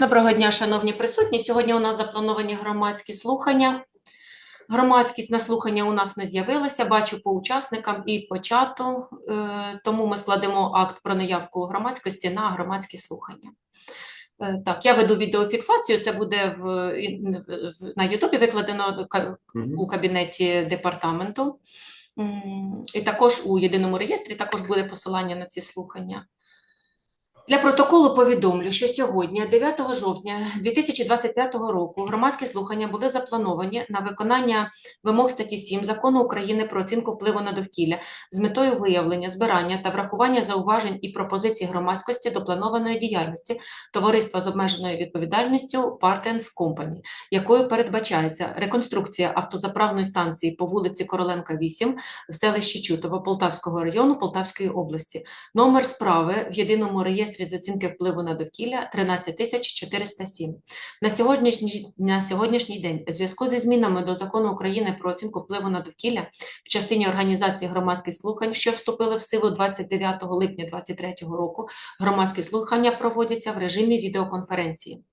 Доброго дня, шановні присутні. Сьогодні у нас заплановані громадські слухання. Громадськість на слухання у нас не з'явилася. Бачу по учасникам і по чату, е, тому ми складемо акт про неявку громадськості на громадські слухання. Е, Так, я веду відеофіксацію. Це буде в- на Ютубі викладено у кабінеті департаменту. І також у єдиному реєстрі також буде посилання на ці слухання. Для протоколу повідомлю, що сьогодні, 9 жовтня 2025 року, громадські слухання були заплановані на виконання вимог статті 7 Закону України про оцінку впливу на довкілля з метою виявлення, збирання та врахування зауважень і пропозицій громадськості до планованої діяльності товариства з обмеженою відповідальністю Partens Company, якою передбачається реконструкція автозаправної станції по вулиці Короленка, 8 в селищі Чутово Полтавського району Полтавської області. Номер справи в єдиному реєстрі з оцінки впливу на довкілля 13407. На сьогоднішній, на сьогоднішній день у зв'язку зі змінами до Закону України про оцінку впливу на довкілля в частині організації громадських слухань, що вступили в силу 29 липня 2023 року, громадські слухання проводяться в режимі відеоконференції.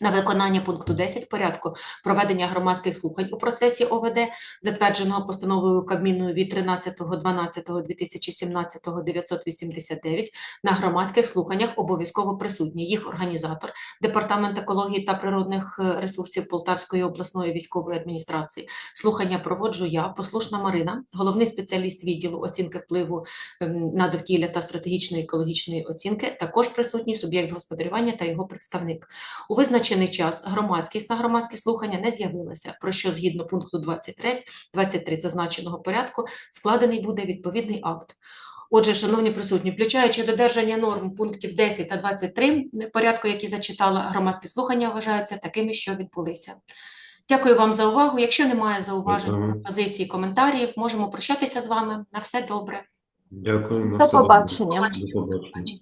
На виконання пункту 10 порядку проведення громадських слухань у процесі ОВД, затвердженого постановою Кабміну від 13.12.2017 989, на громадських слуханнях обов'язково присутній їх організатор, Департамент екології та природних е, ресурсів Полтавської обласної військової адміністрації. Слухання проводжу я, послушна Марина, головний спеціаліст відділу оцінки впливу ем, на довкілля та стратегічної екологічної оцінки, також присутній суб'єкт господарювання та його представник. У визначений час громадськість на громадські слухання не з'явилася, про що згідно пункту 23, 23 зазначеного порядку складений буде відповідний акт. Отже, шановні присутні, включаючи додержання норм пунктів 10 та 23 порядку, які зачитала, громадські слухання вважаються такими, що відбулися. Дякую вам за увагу. Якщо немає зауважень, пропозицій, коментарів, можемо прощатися з вами. На все добре. Дякую. на До все добре. побачення. До побачення.